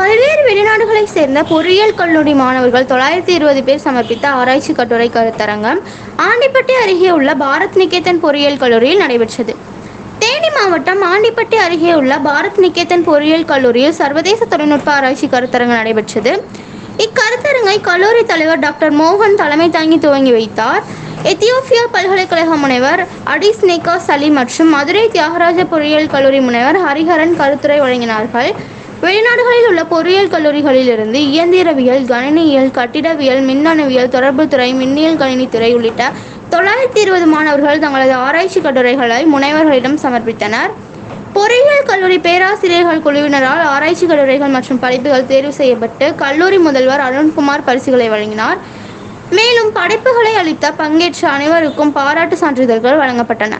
பல்வேறு வெளிநாடுகளைச் சேர்ந்த பொறியியல் கல்லூரி மாணவர்கள் தொள்ளாயிரத்தி இருபது பேர் சமர்ப்பித்த ஆராய்ச்சி கட்டுரை கருத்தரங்கம் ஆண்டிப்பட்டி அருகே உள்ள பாரத் நிகேதன் பொறியியல் கல்லூரியில் நடைபெற்றது. தேனி மாவட்டம் ஆண்டிப்பட்டி அருகே உள்ள பாரத் நிகேதன் பொறியியல் கல்லூரியில் சர்வதேச தொழில்நுட்ப ஆராய்ச்சி கருத்தரங்கம் நடைபெற்றது. இக்கருத்தரங்கை கல்லூரி தலைவர் டாக்டர் மோகன் தலைமை தாங்கி துவங்கி வைத்தார். எத்தியோப்பியா பல்கலைக்கழக முனைவர் அடிஸ் நேகா சலி மற்றும் மதுரை தியாகராஜ பொறியியல் கல்லூரி முனைவர் ஹரிஹரன் கருத்துரை வழங்கினார்கள். வெளிநாடுகளில் உள்ள பொறியியல் கல்லூரிகளிலிருந்து இயந்திரவியல் கணினியியல் கட்டிடவியல் மின்னணுவியல் தொடர்புத்துறை மின்னியல் கணினித்துறை உள்ளிட்ட தொள்ளாயிரத்தி இருபது மாணவர்கள் தங்களது ஆராய்ச்சி கட்டுரைகளை முனைவர்களிடம் சமர்ப்பித்தனர். பொறியியல் கல்லூரி பேராசிரியர்கள் குழுவினரால் ஆராய்ச்சி கட்டுரைகள் மற்றும் படிப்புகள் தேர்வு செய்யப்பட்டு கல்லூரி முதல்வர் அருண்குமார் பரிசுகளை வழங்கினார். மேலும் படைப்புகளை அளித்த பங்கேற்ற அனைவருக்கும் பாராட்டு சான்றிதழ்கள் வழங்கப்பட்டன.